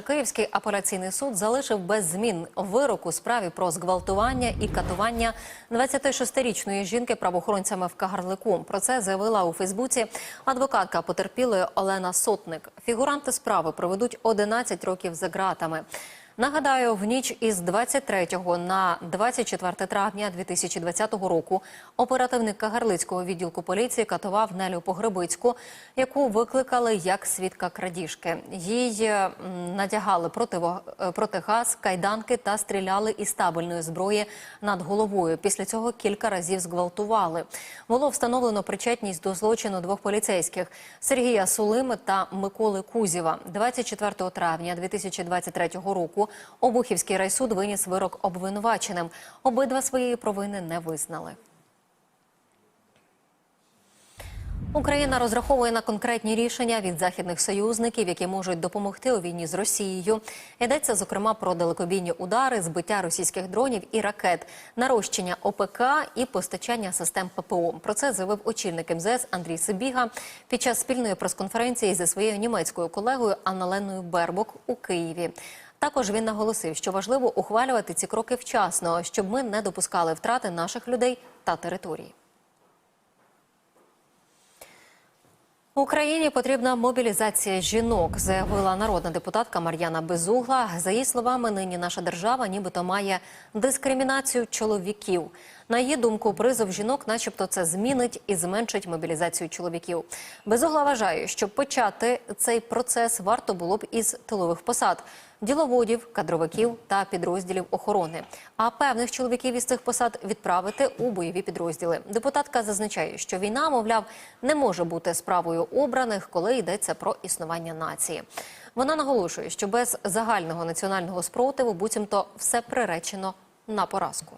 Київський апеляційний суд залишив без змін вирок у справі про зґвалтування і катування 26-річної жінки правоохоронцями в Кагарлику. Про це заявила у Фейсбуці адвокатка потерпілої Олена Сотник. Фігуранти справи проведуть 11 років за ґратами. Нагадаю, в ніч із 23 на 24 травня 2020 року оперативник Кагарлицького відділку поліції катував Нелю Погребицьку, яку викликали як свідка крадіжки. Їй надягали е, протигаз, кайданки та стріляли із табельної зброї над головою. Після цього кілька разів зґвалтували. Було встановлено причетність до злочину двох поліцейських Сергія Сулими та Миколи Кузєва. 24 травня 2023 року Обухівський райсуд виніс вирок обвинуваченим. Обидва своєї провини не визнали. Україна розраховує на конкретні рішення від західних союзників, які можуть допомогти у війні з Росією. Йдеться зокрема про далекобійні удари, збиття російських дронів і ракет, нарощення ОПК і постачання систем ППО. Про це заявив очільник МЗС Андрій Сибіга під час спільної прес-конференції зі своєю німецькою колегою Анналеною Бербок у Києві. Також він наголосив, що важливо ухвалювати ці кроки вчасно, щоб ми не допускали втрати наших людей та території. Україні потрібна мобілізація жінок, заявила народна депутатка Мар'яна Безугла. За її словами, нині наша держава нібито має дискримінацію чоловіків. На її думку, призов жінок, начебто, це змінить і зменшить мобілізацію чоловіків. Безугла вважає, що почати цей процес варто було б із тилових посад діловодів, кадровиків та підрозділів охорони. А певних чоловіків із цих посад відправити у бойові підрозділи. Депутатка зазначає, що війна, мовляв, не може бути справою обраних, коли йдеться про існування нації. Вона наголошує, що без загального національного спротиву буцімто все приречено на поразку.